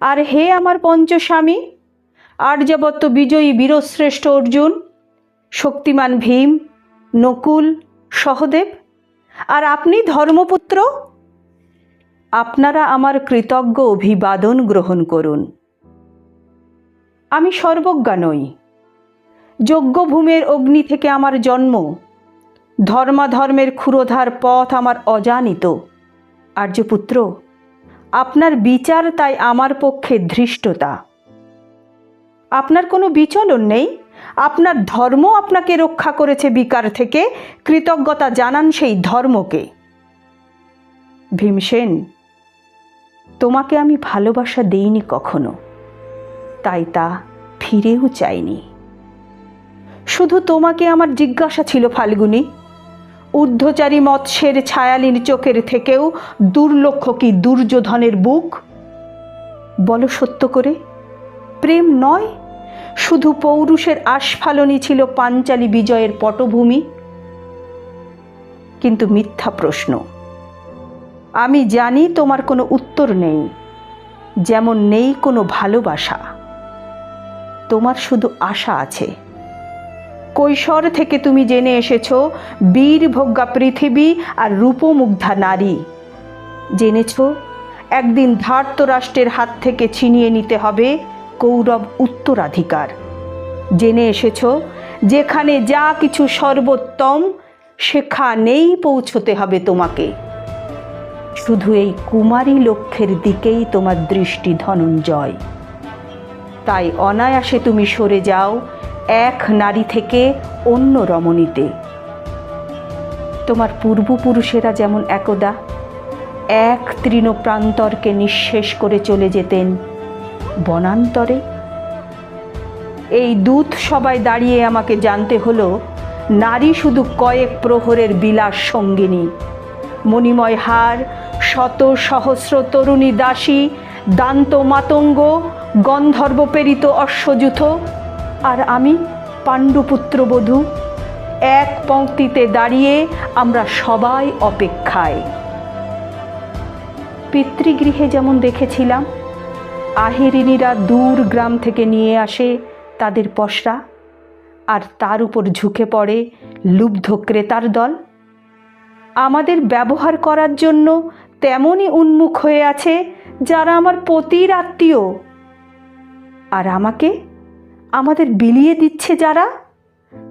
আর হে আমার পঞ্চস্বামী আর্যাবত্ত বিজয়ী বীরশ্রেষ্ঠ অর্জুন, শক্তিমান ভীম, নকুল, সহদেব, আর আপনি ধর্মপুত্র? আপনারা আমার কৃতজ্ঞ অভিবাদন গ্রহণ করুন। আমি সর্বজ্ঞা নই। যজ্ঞভূমের অগ্নি থেকে আমার জন্ম, ধর্মাধর্মের ক্ষুরোধার পথ আমার অজানিত। আর্যপুত্র আপনার বিচার তাই আমার পক্ষে ধৃষ্টতা। আপনার কোনো বিচলন নেই। আপনার ধর্ম আপনাকে রক্ষা করেছে বিকার থেকে। কৃতজ্ঞতা জানান সেই ধর্মকে। ভীমসেন, তোমাকে আমি ভালোবাসা দেইনি কখনো। তাই তা ফিরেও চাইনি। শুধু তোমাকে আমার জিজ্ঞাসা ছিল ফাল্গুনি। ঊর্ধ্বচারী মৎস্যের ছায়ালীন চোখের থেকেও দুর্লক্ষ কি দুর্যোধনের বুক? বলো সত্য করে। প্রেম নয়, শুধু পৌরুষের আস্ফালনই ছিল পাঞ্চালী বিজয়ের পটভূমি। কিন্তু মিথ্যা প্রশ্ন। আমি জানি তোমার কোনো উত্তর নেই, যেমন নেই কোনো ভালোবাসা। তোমার শুধু আশা আছে। কৈশোর থেকে তুমি জেনে এসেছ, বীর ভোগ্যা পৃথিবী আর রূপমুগ্ধা নারী। জেনেছ? একদিন ধার্ত রাষ্ট্রের হাত থেকে ছিনিয়ে নিতে হবে কৌরব উত্তরাধিকার। জেনে এসেছ? যেখানে যা কিছু সর্বোত্তম, সেখানেই পৌঁছতে হবে তোমাকে। শুধু এই কুমারী লক্ষ্যের দিকেই তোমার দৃষ্টি ধনঞ্জয়। তাই অনায়াসে তুমি সরে যাও এক নারী থেকে অন্য রমণীতে। তোমার পূর্বপুরুষেরা যেমন একদা, এক তৃণ প্রান্তরকে নিঃশেষ করে চলে যেতেন বনান্তরে। এই দূত সবাই দাঁড়িয়ে আমাকে জানতে হলো, নারী শুধু কয়েক প্রহরের বিলাস সঙ্গিনী, মণিময় হার, শত সহস্র তরুণী দাসী, দান্ত মাতঙ্গ, গন্ধর্ব প্রেরিত অশ্বযুথ আর আমি পাণ্ডুপুত্র বধূ এক পংক্তিতে দাঁড়িয়ে আমরা সবাই অপেক্ষায়। পিতৃগৃহে যেমন দেখেছিলাম আহিরিনীরা দূর গ্রাম থেকে নিয়ে আসে তাদের পশরা, আর তার উপর ঝুঁকে পড়ে লুব্ধ ক্রেতার দল। আমাদের ব্যবহার করার জন্য তেমনই উন্মুখ হয়ে আছে যারা আমার পতির আত্মীয়। আর আমাকে আমাদের বিলিয়ে দিচ্ছে যারা?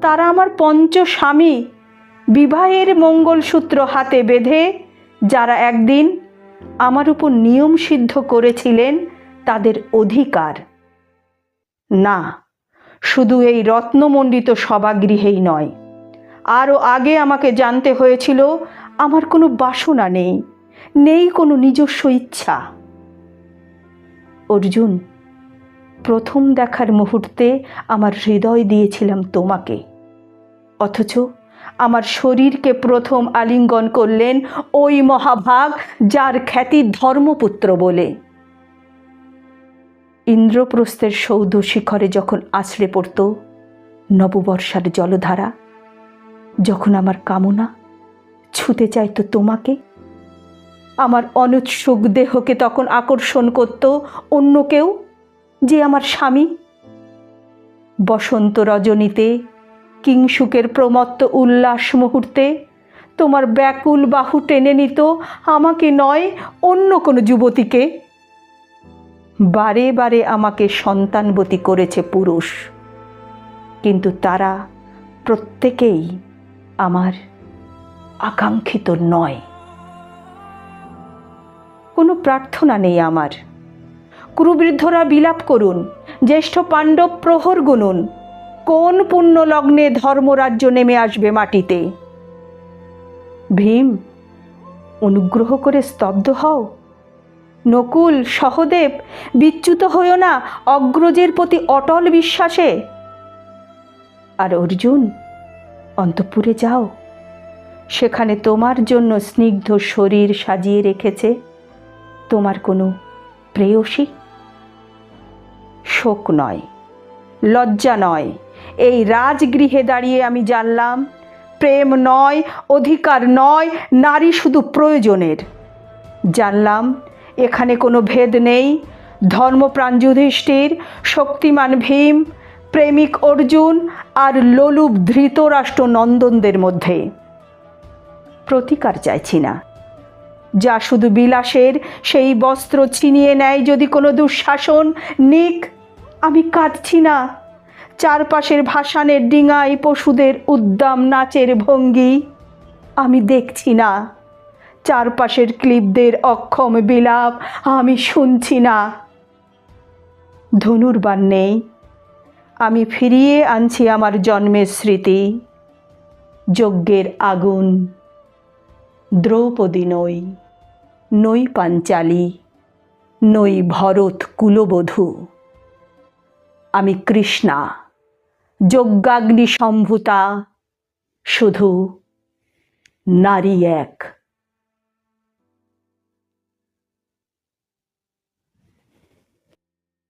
তারা আমার পঞ্চ স্বামী, বিবাহের মঙ্গলসূত্র হাতে বেঁধে যারা একদিন আমার উপর নিয়ম সিদ্ধ করেছিলেন তাদের অধিকার। না, শুধু এই রত্নমণ্ডিত সভাগৃহেই নয়। আরও আগে আমাকে জানতে হয়েছিল, আমার কোনো বাসনা নেই নেই কোনো নিজস্ব ইচ্ছা। অর্জুন প্রথম দেখার মুহূর্তে আমার হৃদয় দিয়েছিলাম তোমাকে। অথচ আমার শরীরকে প্রথম আলিঙ্গন করলেন ওই মহাভাগ যার খ্যাতি ধর্মপুত্র বলে। ইন্দ্রপ্রস্থের সৌধ শিখরে যখন আছড়ে পড়ত, নববর্ষার জলধারা, যখন আমার কামনা ছুতে চাইতো তোমাকে, আমার অনুৎসুক দেহকে তখন আকর্ষণ করত অন্য কেউ যে আমার স্বামী। বসন্ত রজনীতে কিংসুকের প্রমত্ত উল্লাস মুহূর্তে, তোমার ব্যাকুল বাহু টেনে নিত আমাকে নয় অন্য কোনো যুবতীকে। বারে বারে আমাকে সন্তানবতী করেছে পুরুষ। কিন্তু তারা প্রত্যেকেই আমার আকাঙ্ক্ষিত নয়। কোনো প্রার্থনা নেই আমার। কুরুবৃদ্ধরা বিলাপ করুন, জ্যেষ্ঠ পাণ্ডব প্রহর গুনুন। কোন পুণ্য লগ্নে ধর্মরাজ্য নেমে আসবে মাটিতে? ভীম, অনুগ্রহ করে স্তব্ধ হও। নকুল, সহদেব, বিচ্যুত হইও না অগ্রজের প্রতি অটল বিশ্বাসে। আর অর্জুন, অন্তপুরে যাও। সেখানে তোমার জন্য স্নিগ্ধ শরীর সাজিয়ে রেখেছে। তোমার কোনো প্রেয়সী শোক নয়, লজ্জা নয়। এই রাজগৃহে দাঁড়িয়ে আমি জানলাম, প্রেম নয়, অধিকার নয়, নারী শুধু প্রয়োজনের। জানলাম, এখানে কোনো ভেদ নেই, ধর্মপ্রাণ যুধিষ্ঠির, শক্তিমান ভীম, প্রেমিক অর্জুন আর লোলুপ ধৃতরাষ্ট্র নন্দনদের মধ্যে। প্রতিকার চাইছি না। যা শুধু বিলাসের, সেই বস্ত্র ছিনিয়ে নেয় যদি কোনো দুঃশাসন, নিক আমি কাঁদছি না। চারপাশের ভাসানের ডিঙায় পশুদের উদ্দাম নাচের ভঙ্গি। আমি দেখছি না। চারপাশের ক্লিপদের অক্ষম বিলাপ আমি শুনছি না। ধনুর্বান নেই। আমি ফিরিয়ে আনছি আমার জন্মের স্মৃতি। যজ্ঞের আগুন। দ্রৌপদী নই। নই পাঞ্চালী। নই ভরত কুলবধূ। আমি কৃষ্ণা। যজ্ঞাগ্নি সম্ভূতা শুধু নারী এক।